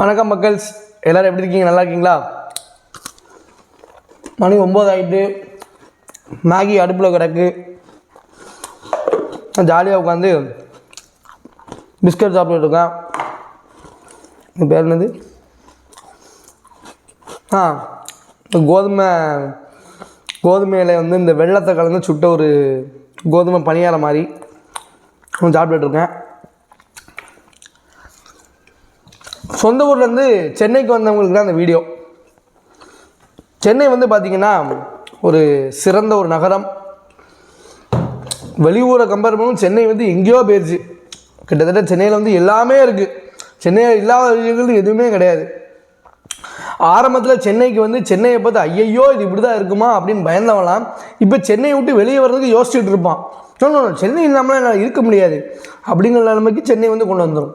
வணக்கம் மக்கள்ஸ். எல்லோரும் எப்படி இருக்கீங்க? நல்லா இருக்கீங்களா? மணி ஒம்பது ஆகிட்டு மேகி அடுப்பில் கிடக்கு. ஜாலியாக உட்காந்து பிஸ்கட் சாப்பிட்டுட்டு இருக்கேன். இது பேர் என்னது? ஆ இந்த கோதுமை கோதுமையில் வந்து இந்த வெள்ளத்தை கலந்து சுட்ட ஒரு கோதுமை பணியாரம் மாதிரி. சாப்பிட்டுட்டு இருக்கேன் சொந்த ஊர்லேருந்து சென்னைக்கு வந்தவங்களுக்கு தான் அந்த வீடியோ. சென்னை வந்து பார்த்திங்கன்னா ஒரு சிறந்த ஒரு நகரம். வெளியூரை கம்பேர் பண்ணும் சென்னை வந்து எங்கேயோ போயிடுச்சு கிட்டத்தட்ட சென்னையில் வந்து எல்லாமே இருக்குது சென்னையில் இல்லாத விஷயங்கள் எதுவுமே கிடையாது. ஆரம்பத்தில் சென்னைக்கு வந்து சென்னையை பார்த்து ஐயையோ இது இப்படி தான் இருக்குமா? அப்படின்னு பயந்தவலாம் இப்போ சென்னையை விட்டு வெளியே வர்றதுக்கு யோசிச்சுட்டு இருப்பான். சொல்லணும் சென்னை இல்லாமல் என்னால் இருக்க முடியாது. அப்படிங்கிற நிலைமைக்கு சென்னை வந்து கொண்டு வந்துடும்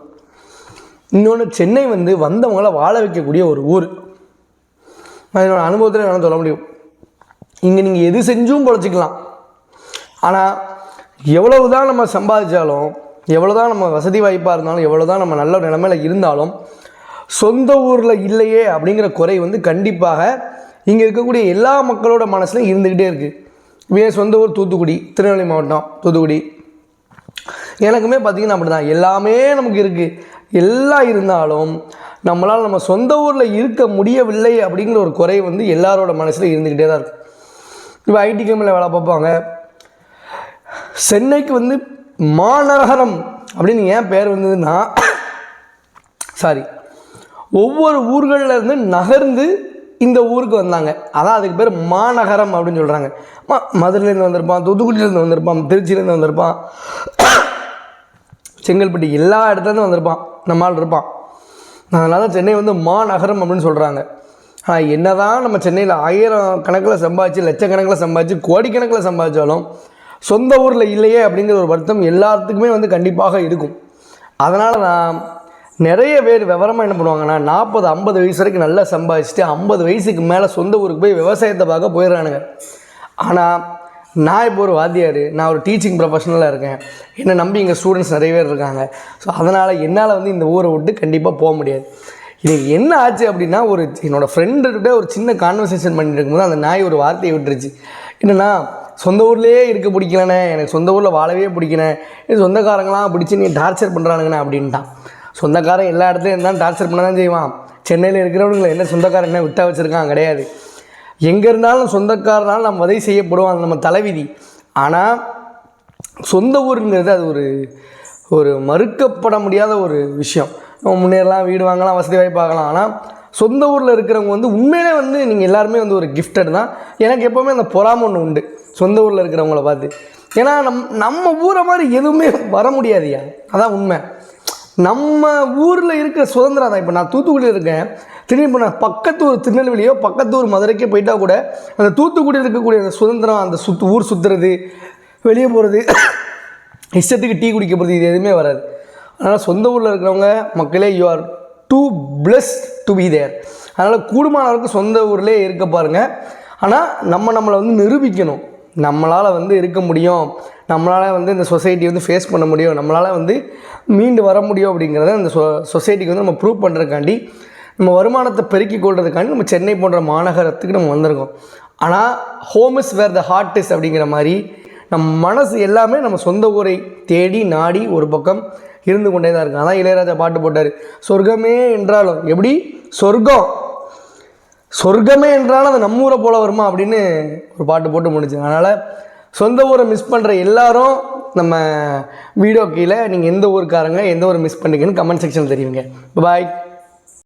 இன்னொன்று சென்னை வந்து வந்தவங்கள வாழ வைக்கக்கூடிய ஒரு ஊர். நான் என்னோடய அனுபவத்தில் என்னால் சொல்ல முடியும். இங்கே நீங்கள் எது செஞ்சும் பொழைச்சிக்கலாம். ஆனால் எவ்வளவு தான் நம்ம சம்பாதிச்சாலும் எவ்வளோ தான் நம்ம வசதி வாய்ப்பாக இருந்தாலும் எவ்வளோ தான் நம்ம நல்ல நிலமையில இருந்தாலும் சொந்த ஊரில் இல்லையே அப்படிங்கிற குறை வந்து கண்டிப்பாக இங்கே இருக்கக்கூடிய எல்லா மக்களோட மனசுலையும் இருந்துக்கிட்டே இருக்குது என் சொந்த ஊர் தூத்துக்குடி திருநெல்வேலி மாவட்டம் தூத்துக்குடி. எனக்குமே பார்த்திங்கன்னா அப்படி தான் எல்லாமே நமக்கு இருக்குது எல்லாம் இருந்தாலும் நம்மளால் நம்ம சொந்த ஊரில் இருக்க முடியவில்லை அப்படிங்கிற ஒரு குறை வந்து எல்லாரோட மனசில் இருந்துக்கிட்டே தான் இருக்கும் இப்போ ஐடி கம்பெனியில் வேலை பார்ப்பாங்க. சென்னைக்கு வந்து மாநகரம் அப்படின்னு ஏன் பேர் வந்ததுன்னா சாரி ஒவ்வொரு ஊர்களில் இருந்து நகர்ந்து இந்த ஊருக்கு வந்தாங்க. அதான் அதுக்கு பேர் மாநகரம் அப்படின்னு சொல்கிறாங்க மா மதுரையிலேருந்து வந்திருப்பான் தூத்துக்குடியிலேருந்து வந்திருப்பான் திருச்சியிலேருந்து வந்திருப்பான் செங்கல்பட்டு எல்லா இடத்துலேருந்து வந்திருப்பான். நம்மால் இருப்பான் அதனால சென்னை வந்து மாநகரம் அப்படின்னு சொல்கிறாங்க ஆனால் என்ன தான் நம்ம சென்னையில் ஆயிரம் கணக்கில் சம்பாதிச்சு லட்சக்கணக்கில் சம்பாதிச்சு கோடிக்கணக்கில் சம்பாதிச்சாலும் சொந்த ஊரில் இல்லையே அப்படிங்கிற ஒரு வருத்தம் எல்லாத்துக்குமே வந்து கண்டிப்பாக இருக்கும். அதனால் நான் நிறைய பேர் விவரமாக என்ன பண்ணுவாங்கன்னா நாற்பது ஐம்பது வயசு வரைக்கும் நல்லா சம்பாதிச்சுட்டு ஐம்பது வயசுக்கு மேலே சொந்த ஊருக்கு போய் விவசாயத்தை பார்க்க போயிடுறானுங்க. ஆனால் நான் இப்போ ஒரு வாத்தியார் நான் ஒரு டீச்சிங் ப்ரொஃபஷனலாக இருக்கேன். என்னை நம்பி இங்கே ஸ்டூடெண்ட்ஸ் நிறைய பேர் இருக்காங்க. ஸோ அதனால் என்னால் வந்து இந்த ஊரை விட்டு கண்டிப்பாக போக முடியாது. இன்னைக்கு என்ன ஆச்சு அப்படின்னா ஒரு என்னோடய ஃப்ரெண்டுக்கிட்ட ஒரு சின்ன கான்வர்சேஷன் பண்ணிட்டு இருக்கும்போது அந்த நாய் ஒரு வார்த்தையை விட்டுருச்சு. என்னென்னா சொந்த ஊர்லேயே இருக்க பிடிக்கலண்ணே. எனக்கு சொந்த ஊரில் வாழவே பிடிக்கணே சொந்தக்காரங்களாம் பிடிச்சி நீ டார்ச்சர் பண்ணுறானுங்கண்ணே அப்படின்ட்டான். சொந்தக்காரன் எல்லா இடத்துலையும் இருந்தாலும் டார்ச்சர் பண்ண தான் செய்வான். சென்னையில் இருக்கிறவனுங்களை என்ன சொந்தக்காரன் என்ன விட்டா வச்சுருக்கான் கிடையாது. எங்கே இருந்தாலும் சொந்தக்காரனாலும் நம்ம உதவி செய்யப்படுவோம் அது நம்ம தலைவிதி. ஆனால் சொந்த ஊருங்கிறது அது ஒரு ஒரு மறுக்கப்பட முடியாத ஒரு விஷயம். நம்ம முன்னேறலாம் வீடு வாங்கலாம் வசதி வாய்ப்பாகலாம் ஆனால் சொந்த ஊரில் இருக்கிறவங்க வந்து உண்மையிலே வந்து நீங்கள் எல்லாருமே வந்து ஒரு கிஃப்டட் தான். எனக்கு எப்போவுமே அந்த பொறாம ஒன்று உண்டு சொந்த ஊரில் இருக்கிறவங்கள பார்த்து. ஏன்னா நம் நம்ம ஊரை மாதிரி எதுவுமே வர முடியாதுயா அதான் உண்மை. நம்ம ஊரில் இருக்கிற சுதந்திரம் தான் இப்போ நான் தூத்துக்குடியில் இருக்கேன். திரும்பி இப்போ நான் பக்கத்து ஊர் திருநெல்வேலியோ பக்கத்து ஊர் மதுரைக்கே போயிட்டா கூட அந்த தூத்துக்குடியில் இருக்கக்கூடிய அந்த சுதந்திரம் அந்த சுத்து ஊர் சுற்றுறது வெளியே போகிறது இஷ்டத்துக்கு டீ குடிக்க போகிறது இது எதுவுமே வராது. அதனால் சொந்த ஊரில் இருக்கிறவங்க மக்களே you are too plus to be there அதனால் கூடுமானவருக்கு சொந்த ஊர்லேயே இருக்க பாருங்கள் ஆனால் நம்ம நம்மளை வந்து நிரூபிக்கணும். நம்மளால் வந்து இருக்க முடியும். நம்மளால் வந்து இந்த சொசைட்டி வந்து ஃபேஸ் பண்ண முடியும். நம்மளால் வந்து மீண்டு வர முடியும் அப்படிங்கிறத இந்த சொ சொசைட்டிக்கு வந்து நம்ம ப்ரூவ் பண்ணுறதுக்காண்டி நம்ம வருமானத்தை பெருக்கிக் கொள்றதுக்காண்டி நம்ம சென்னை போன்ற மாநகரத்துக்கு நம்ம வந்திருக்கோம். ஆனால் home is where the heart is அப்படிங்கிற மாதிரி நம் மனசு எல்லாமே நம்ம சொந்த ஊரை தேடி நாடி ஒரு பக்கம் இருந்து கொண்டே தான் இருக்கும் அதான் இளையராஜா பாட்டு போட்டார். சொர்க்கமே என்றாலும் எப்படி? சொர்க்கம். சொர்க்கமே என்றாலும் அது நம்ம ஊரை போல வருமா அப்படின்னு ஒரு பாட்டு போட்டு முடிச்சு அதனால் சொந்த ஊரை மிஸ் பண்ணுற எல்லாரும் நம்ம வீடியோ கீழே நீங்கள் எந்த ஊருக்காரங்க எந்த ஊரை மிஸ் பண்ணுறீங்கன்னு கமெண்ட் செக்ஷன் தெரியுங்க பாய்